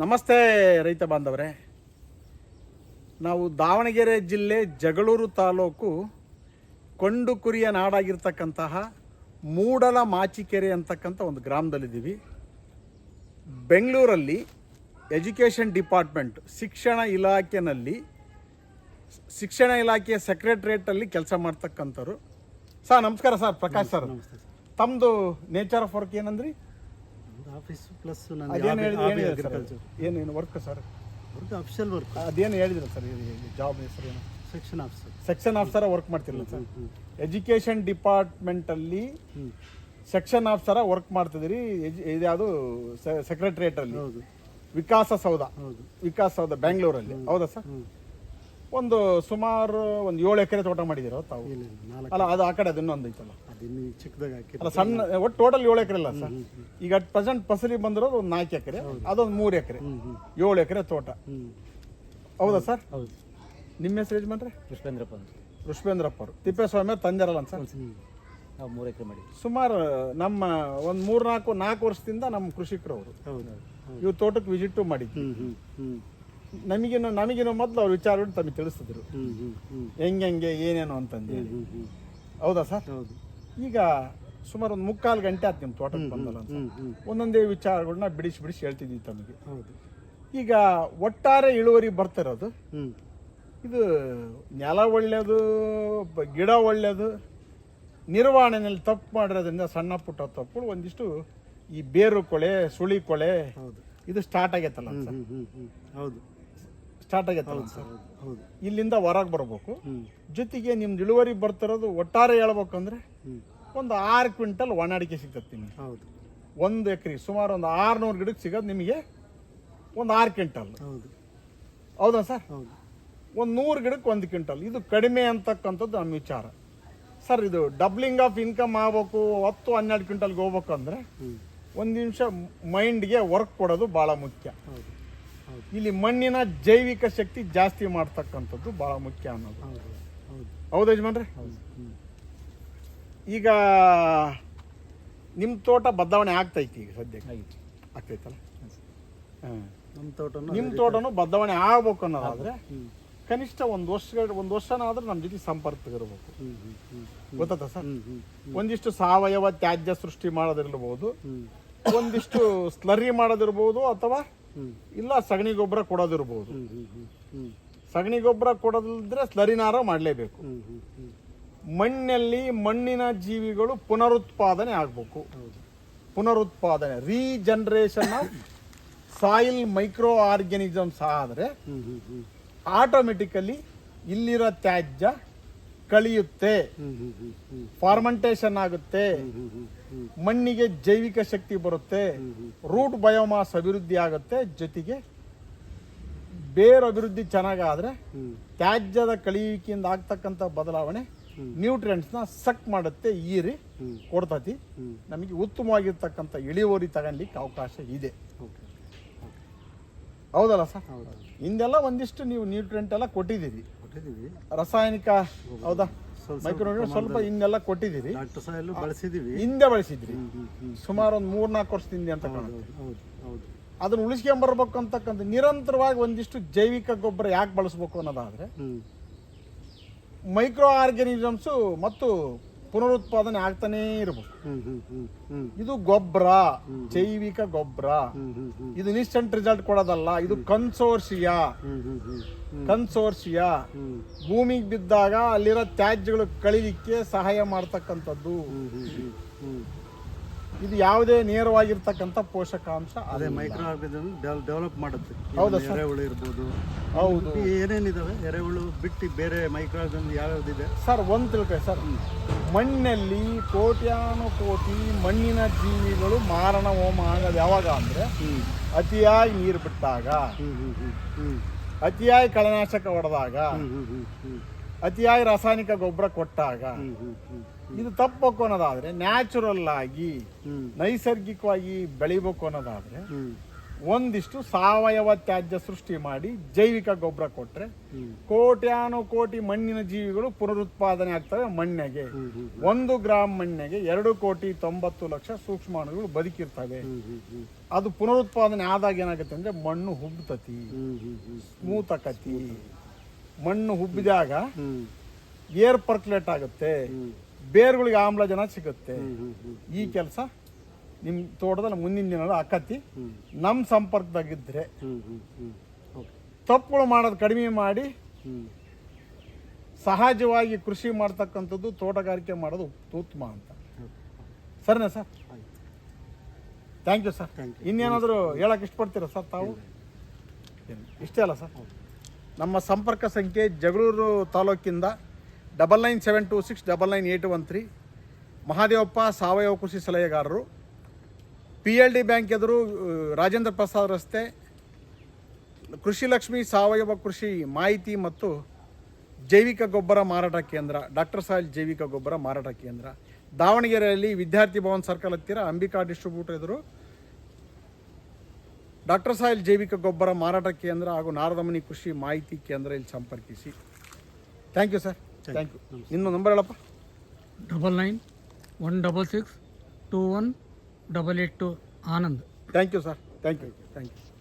ನಮಸ್ತೆ ರೈತ ಬಾಂಧವರೇ. ನಾವು ದಾವಣಗೆರೆ ಜಿಲ್ಲೆ ಜಗಳೂರು ತಾಲೂಕು ಕೊಂಡು ಕುರಿಯ ನಾಡಾಗಿರ್ತಕ್ಕಂತಹ ಮೂಡಲ ಮಾಚಿಕೆರೆ ಅಂತಕ್ಕಂಥ ಒಂದು ಗ್ರಾಮದಲ್ಲಿದ್ದೀವಿ. ಬೆಂಗಳೂರಲ್ಲಿ ಎಜುಕೇಷನ್ ಡಿಪಾರ್ಟ್ಮೆಂಟ್ ಶಿಕ್ಷಣ ಇಲಾಖೆಯಲ್ಲಿ ಶಿಕ್ಷಣ ಇಲಾಖೆಯ ಸೆಕ್ರೆಟ್ರಿಯೇಟಲ್ಲಿ ಕೆಲಸ ಮಾಡ್ತಕ್ಕಂಥವ್ರು. ಸರ್ ನಮಸ್ಕಾರ ಸರ್ ಪ್ರಕಾಶ್ ಸರ್. ನಮಸ್ತೆ ತಮ್ಮದು ನೇಚರ್ ಆಫ್ ವರ್ಕ್ ಏನಂದ್ರಿ? ಆಫೀಸ್ ಪ್ಲಸ್ ಅದೇನು ಏನೇನು work sir work official work ಅದೇನು ಹೇಳಿದ್ರು ಸರ್ ಜಾಬ್ ಹೆಸರು ಏನು? ಸೆಕ್ಷನ್ ಆಫೀಸರ್ ಸೆಕ್ಷನ್ ಆಫೀಸರ ವರ್ಕ್ ಮಾಡ್ತಿರಲ್ಲ ಸರ್ ಎಜುಕೇಷನ್ ಡಿಪಾರ್ಟ್ಮೆಂಟಲ್ಲಿ ಸೆಕ್ಷನ್ ಆಫೀಸರ ವರ್ಕ್ ಮಾಡ್ತಿದ್ದೀರಿ ಇದ್ಯಾವುದು ಸೆಕ್ರೆಟ್ರಿಯೇಟಲ್ಲಿ ಹೌದು. ವಿಕಾಸ ಸೌಧ. ಹೌದು. ವಿಕಾಸ ಸೌಧ ಬ್ಯಾಂಗ್ಳೂರಲ್ಲಿ ಹೌದಾ ಸರ್ ಒಂದು ಸುಮಾರು ಒಂದು ಏಳು ಎಕರೆ ತೋಟ ಮಾಡಿದಿರೋ ತಾವು. ಇಲ್ಲ ಇಲ್ಲ ನಾಲ್ಕು ಅಲ್ಲ ಅದು ಆ ಕಡೆ ಅದನ್ನೊಂದು ಐತಲ್ಲ. ಅದಿನ್ನು ಚಿಕ್ಕದಾಗಿ ಹಾಕಿ ಅಲ್ಲ ಸಣ್ಣ ಒಟ್ಟು ಟೋಟಲ್ ಏಳು ಎಕರೆ ಅಲ್ಲ ಸರ್. ಈಗ ಅಟ್ ಪ್ರೆಸೆಂಟ್ ಫಸಲಿ ಬಂದಿರೋದು ಒಂದು ನಾಲ್ಕು ಎಕರೆ ಅದೊಂದು ಮೂರು ಎಕರೆ. ಏಳು ಎಕರೆ ತೋಟ. ಹೌದಾ ಸರ್? ಹೌದು. ನಿಮ್ಮ ಹೆಸರು ಯಜಮಾನ್ರೆ? ಪುಷ್ಪೇಂದ್ರಪ್ಪ ಅಂತ. ಋಷಭೇಂದ್ರಪ್ಪ ಅವರು. ತಿಪ್ಪೇಸ್ವಾಮಿ ತಂದಿರಲ್ಲ ಸರ್? ನಾವು ಮೂರು ಎಕರೆ ಮಾಡಿ ಸುಮಾರು ನಮ್ಮ ಒಂದು ಮೂರು ನಾಲ್ಕು ನಾಲ್ಕು ವರ್ಷದಿಂದ ನಮ್ಮ ಕೃಷಿಕರು ಅವರು. ಹೌದು ಇವ್ರು ತೋಟಕ್ಕೆ ವಿಸಿಟ್ ಮಾಡಿದ್ವಿ. ನಮಗಿನ ನಮಗಿನ್ನು ಮೊದಲು ಅವ್ರ ವಿಚಾರ ತಮಗೆ ತಿಳಿಸಿದ್ರು. ಹೆಂಗೆ ಹೆಂಗೆ ಏನೇನು ಅಂತಂದೇಳಿ ಹೌದಾ ಸರ್? ಹೌದು. ಈಗ ಸುಮಾರು ಒಂದು ಮುಕ್ಕಾಲು ಗಂಟೆ ಆಯ್ತು ನಿಮ್ಮ ತೋಟಕ್ಕೆ ಬಂದಲ್ಲ ಅಂತ. ಒಂದೊಂದೇ ವಿಚಾರಗಳನ್ನ ಬಿಡಿಸಿ ಬಿಡಿಸಿ ಹೇಳ್ತಿದ್ವಿ ತಮಗೆ. ಹೌದು. ಈಗ ಒಟ್ಟಾರೆ ಇಳುವರಿ ಬರ್ತಿರೋದು? ಇದು ನೆಲ ಒಳ್ಳೆಯದು ಗಿಡ ಒಳ್ಳೆಯದು ನಿರ್ವಹಣೆಯಲ್ಲಿ ತಪ್ಪು ಮಾಡಿರೋದ್ರಿಂದ ಸಣ್ಣ ಪುಟ್ಟ ತಪ್ಪುಗಳು ಒಂದಿಷ್ಟು ಈ ಬೇರು ಕೊಳೆ ಸುಳಿ ಕೊಳೆ ಹೌದು. ಇದು ಸ್ಟಾರ್ಟ್ ಆಗೈತಲ್ಲ ಹೌದು. ಸ್ಟಾರ್ಟ್ ಆಗೈತಲ್ಲ ಸರ್. ಹೌದು ಹೌದು. ಇಲ್ಲಿಂದ ಹೊರಗೆ ಬರಬೇಕು. ಜೊತೆಗೆ ನಿಮ್ದು ಇಳುವರಿ ಬರ್ತಿರೋದು ಒಟ್ಟಾರೆ ಹೇಳ್ಬೇಕಂದ್ರೆ ಒಂದು ಆರು ಕ್ವಿಂಟಲ್ ಒಣ ಅಡಿಕೆ ಸಿಗ್ತದೆ ನಿಮಗೆ. ಹೌದು. ಒಂದು ಎಕರೆ ಸುಮಾರು ಒಂದು ಆರುನೂರು ಗಿಡಕ್ಕೆ ಸಿಗೋದು ನಿಮಗೆ ಒಂದು ಆರು ಕ್ವಿಂಟಲ್. ಹೌದು. ಹೌದಾ ಸರ್? ಹೌದು. ಒಂದು ನೂರು ಗಿಡಕ್ಕೆ ಒಂದು ಕ್ವಿಂಟಲ್. ಇದು ಕಡಿಮೆ ಅಂತಕ್ಕಂಥದ್ದು ನಮ್ಮ ವಿಚಾರ. ಸರ್ ಇದು ಡಬ್ಲಿಂಗ್ ಆಫ್ ಇನ್ಕಮ್ ಆಗಬೇಕು ಹತ್ತು ಹನ್ನೆರಡು ಕ್ವಿಂಟಲ್ಗೆ ಹೋಗ್ಬೇಕಂದ್ರೆ ಒಂದು ನಿಮಿಷ ಮೈಂಡ್ಗೆ ವರ್ಕ್ ಕೊಡೋದು ಭಾಳ ಮುಖ್ಯ. ಹೌದು. ಇಲ್ಲಿ ಮಣ್ಣಿನ ಜೈವಿಕ ಶಕ್ತಿ ಜಾಸ್ತಿ ಮಾಡ್ತಕ್ಕಂಥದ್ದು ಬಹಳ ಮುಖ್ಯ ಅನ್ನೋದು. ಹೌದು ಯಜಮಾನ್ರೆ? ಈಗ ನಿಮ್ಮ ತೋಟ ಬದಲಾವಣೆ ಆಗ್ತೈತಿ ಈಗ ಸದ್ಯಕ್ಕೆ? ಆಗ್ತೈತಲ್ಲ? ಹಾಂ. ನಮ್ಮ ತೋಟನು ನಿಮ್ಮ ತೋಟನು ಬದಲಾವಣೆ ಆಗ್ಬೇಕು ಅನ್ನೋದಾದ್ರೆ ಕನಿಷ್ಠ ಒಂದು ವರ್ಷ ಒಂದು ವರ್ಷನಾದ್ರೂ ನಮ್ಮ ಜೊತೆ ಸಂಪರ್ಕ ಇರಬೇಕು ಗೊತ್ತಾ ಸರ್? ಒಂದಿಷ್ಟು ಸಾವಯವ ತ್ಯಾಜ್ಯ ಸೃಷ್ಟಿ ಮಾಡೋದಿರ್ಬೋದು ಒಂದಿಷ್ಟು ಸ್ಲರಿ ಮಾಡೋದಿರ್ಬೋದು ಅಥವಾ ಇಲ್ಲ ಸಗಣಿ ಗೊಬ್ಬರ ಕೊಡೋದಿರ್ಬೋದು. ಸಗಣಿ ಗೊಬ್ಬರ ಕೊಡೋದಿದ್ರೆ ಸ್ಲರಿನಾರ ಮಾಡಲೇಬೇಕು. ಮಣ್ಣಲ್ಲಿ ಮಣ್ಣಿನ ಜೀವಿಗಳು ಪುನರುತ್ಪಾದನೆ ಆಗಬೇಕು. ಪುನರುತ್ಪಾದನೆ regeneration of soil micro organisms ಆದರೆ ಆಟೋಮೆಟಿಕಲಿ ಇಲ್ಲಿರೋ ತ್ಯಾಜ್ಯ ಕಳಿಯುತ್ತೆ. ಫಾರ್ಮೆಂಟೇಶನ್ ಆಗುತ್ತೆ. ಮಣ್ಣಿಗೆ ಜೈವಿಕ ಶಕ್ತಿ ಬರುತ್ತೆ ರೂಟ್ ಬಯೋಮಾಸ್ ಅಭಿವೃದ್ಧಿ ಆಗುತ್ತೆ ಜೊತೆಗೆ ಬೇರು ಅಭಿವೃದ್ಧಿ ಚೆನ್ನಾಗಾದ್ರೆ ತ್ಯಾಜ್ಯದ ಕಳಿಯುವಿಕೆಯಿಂದ ಆಗ್ತಕ್ಕಂಥ ಬದಲಾವಣೆ ನ್ಯೂಟ್ರಿಯೆಂಟ್ಸ್ನ ಸಕ್ ಮಾಡುತ್ತೆ ಈರಿ ಕೊಡ್ತತಿ. ನಮಗೆ ಉತ್ತಮವಾಗಿರ್ತಕ್ಕಂಥ ಇಳುವರಿ ತಗೊಳ್ಲಿಕ್ಕೆ ಅವಕಾಶ ಇದೆ. ಹೌದಲ್ಲ ಸರ್? ಹೌದು. ಹಿಂದೆಲ್ಲ ಒಂದಿಷ್ಟು ನೀವು ನ್ಯೂಟ್ರಿಯೆಂಟ್ ಎಲ್ಲ ಕೊಟ್ಟಿದ್ದೀರಿ. ಕೊಟ್ಟಿದ್ದೀವಿ. ರಾಸಾಯನಿಕ ಹೌದಾ? ಸ್ವಲ್ಪ ಮೈಕ್ರೋ ಸ್ವಲ್ಪ ಇನ್ನೆಲ್ಲ ಕೊಟ್ಟಿದ್ದೀರಿ. ಡಾಕ್ಟರ್ ಬಳಸಿದ್ದೀವಿ ಹಿಂದೆ ಬಳಸಿದ್ರಿ. ಸುಮಾರು ಒಂದು ಮೂರ್ನಾಲ್ಕು ವರ್ಷದಿಂದ ಅಂತ ಕಾಣುತ್ತೆ. ಹೌದು ಹೌದು. ಹೌದು ಅದನ್ನ ಉಳಿಸ್ಕೊಂಬರ್ಬೇಕು ಅಂತಕ್ಕಂಥ ನಿರಂತರವಾಗಿ ಒಂದಿಷ್ಟು ಜೈವಿಕ ಗೊಬ್ಬರ ಯಾಕೆ ಬಳಸ್ಬೇಕು ಅನ್ನೋದಾದ್ರೆ ಮೈಕ್ರೋ ಆರ್ಗ್ಯಾನಿಸಮ್ಸು ಮತ್ತು ಪುನರುತ್ಪಾದನೆ ಆಗ್ತಾನೇ ಹ್ಞೂ ಇದು ಗೊಬ್ಬರ ಜೈವಿಕ ಗೊಬ್ಬರ. ಇದು ಇನ್ಸ್ಟಂಟ್ ರಿಸಲ್ಟ್ ಕೊಡೋದಲ್ಲ ಇದು ಕನ್ಸೋರ್ಸಿಯ? ಕನ್ಸೋರ್ಸಿಯ? ಭೂಮಿಗೆ ಬಿದ್ದಾಗ ಅಲ್ಲಿರೋ ತ್ಯಾಜ್ಯಗಳು ಕಳಿಲಿಕ್ಕೆ ಸಹಾಯ ಮಾಡ್ತಕ್ಕಂಥದ್ದು. ಇದು ಯಾವುದೇ ನೇರವಾಗಿರ್ತಕ್ಕಂಥ ಪೋಷಕಾಂಶ ಅದೇ. ಮೈಕ್ರೋ ಆರ್ಗನಿಸಮ್ ಡೆವಲಪ್ ಮಾಡುತ್ತೆ. ಹೌದು ಎರೆಹುಳು ಇರ್ಬೋದು. ಹೌದು. ಏನೇನಿದಾವೆ? ಎರೆಹುಳು ಬಿಟ್ಟು ಬೇರೆ ಮೈಕ್ರೋ ಆರ್ಗನಿಸಮ್ ಯಾವ್ಯಾವ್ದಿದೆ? ಸರ್ ಒಂದು ತಿಳ್ಕೊಳ್ಳಿ ಸರ್. ಮಣ್ಣಲ್ಲಿ ಕೋಟ್ಯಾನು ಕೋಟಿ ಮಣ್ಣಿನ ಜೀವಿಗಳು ಮಾರಣ ಹೋಮ ಆಗೋದು. ಯಾವಾಗ ಅಂದ್ರೆ ಅತಿಯಾಗಿ ನೀರು ಬಿಟ್ಟಾಗ. ಅತಿಯಾಗಿ ಕಳೆನಾಶಕ ಹೊಡೆದಾಗ. ಅತಿಯಾಗಿ ರಾಸಾಯನಿಕ ಗೊಬ್ಬರ ಕೊಟ್ಟಾಗ. ಇದು ತಪ್ಪಬೇಕು ಅನ್ನೋದಾದ್ರೆ ನ್ಯಾಚುರಲ್ ಆಗಿ ನೈಸರ್ಗಿಕವಾಗಿ ಬೆಳಿಬೇಕು ಅನ್ನೋದಾದ್ರೆ ಒಂದಿಷ್ಟು ಸಾವಯವ ತ್ಯಾಜ್ಯ ಸೃಷ್ಟಿ ಮಾಡಿ ಜೈವಿಕ ಗೊಬ್ಬರ ಕೊಟ್ಟರೆ ಕೋಟ್ಯಾನು ಕೋಟಿ ಮಣ್ಣಿನ ಜೀವಿಗಳು ಪುನರುತ್ಪಾದನೆ ಆಗ್ತವೆ ಮಣ್ಣಿಗೆ. ಒಂದು ಗ್ರಾಮ್ ಮಣ್ಣಿಗೆ ಎರಡು ಕೋಟಿ ತೊಂಬತ್ತು ಲಕ್ಷ ಸೂಕ್ಷ್ಮಾಣುಗಳು ಬದುಕಿರ್ತವೆ. ಅದು ಪುನರುತ್ಪಾದನೆ ಆದಾಗ ಏನಾಗುತ್ತೆ ಅಂದ್ರೆ ಮಣ್ಣು ಹುಬ್ಬತತಿ ಸ್ಮೂತ್ ಆಕತಿ ಮಣ್ಣು ಹುಬ್ಬಿದಾಗ ಏರ್ ಪರ್ಕ್ಯುಲೇಟ್ ಆಗುತ್ತೆ. ಬೇರುಗಳಿಗೆ ಆಮ್ಲಜನ ಸಿಗುತ್ತೆ. ಈ ಕೆಲಸ ನಿಮ್ಮ ತೋಟದಲ್ಲಿ ಮುಂದಿನ ದಿನ ಆಕತಿ ನಮ್ಮ ಸಂಪರ್ಕದಾಗಿದ್ದರೆ ತಪ್ಪುಗಳು ಮಾಡೋದು ಕಡಿಮೆ ಮಾಡಿ ಸಹಜವಾಗಿ ಕೃಷಿ ಮಾಡ್ತಕ್ಕಂಥದ್ದು ತೋಟಗಾರಿಕೆ ಮಾಡೋದು ಉತ್ತಮ ಅಂತ. ಸರಿನಾ ಸರ್? ಥ್ಯಾಂಕ್ ಯು ಸರ್ ಇನ್ನೇನಾದರೂ ಹೇಳಕ್ಕೆ ಇಷ್ಟಪಡ್ತೀರಾ ಸರ್ ತಾವು? ಇಷ್ಟೇ ಅಲ್ಲ ಸರ್? ನಮ್ಮ ಸಂಪರ್ಕ ಸಂಖ್ಯೆ Jagalur ತಾಲೂಕಿಂದ double nine seven two six double nine eight one three Mahadevappa ಸಾವಯವ ಕೃಷಿ ಸಲಹೆಗಾರರು. ಪಿ ಎಲ್ ಡಿ ಬ್ಯಾಂಕ್ ಎದುರು ರಾಜೇಂದ್ರ ಪ್ರಸಾದ್ ರಸ್ತೆ ಕೃಷಿ ಲಕ್ಷ್ಮಿ ಸಾವಯವ ಕೃಷಿ ಮಾಹಿತಿ ಮತ್ತು ಜೈವಿಕ ಗೊಬ್ಬರ ಮಾರಾಟ ಕೇಂದ್ರ ಡಾಕ್ಟರ್ ಸಾಯಿಲ್ ಜೈವಿಕ ಗೊಬ್ಬರ ಮಾರಾಟ ಕೇಂದ್ರ. ದಾವಣಗೆರೆಯಲ್ಲಿ ವಿದ್ಯಾರ್ಥಿ ಭವನ್ ಸರ್ಕಲ್ ಹತ್ತಿರ ಅಂಬಿಕಾ ಡಿಸ್ಟ್ರಿಬ್ಯೂಟರ್ ಎದುರು ಡಾಕ್ಟರ್ ಸಾಯಿಲ್ ಜೈವಿಕ ಗೊಬ್ಬರ ಮಾರಾಟ ಕೇಂದ್ರ ಹಾಗೂ ನಾರದಮನಿ ಕೃಷಿ ಮಾಹಿತಿ ಕೇಂದ್ರ ಇಲ್ಲಿ ಸಂಪರ್ಕಿಸಿ. Thank you sir thank you ನಿಮ್ಮ ನಂಬರ್ ಹೇಳಪ್ಪ. Double nine one double six two one double eight two Anand thank you sir thank you thank you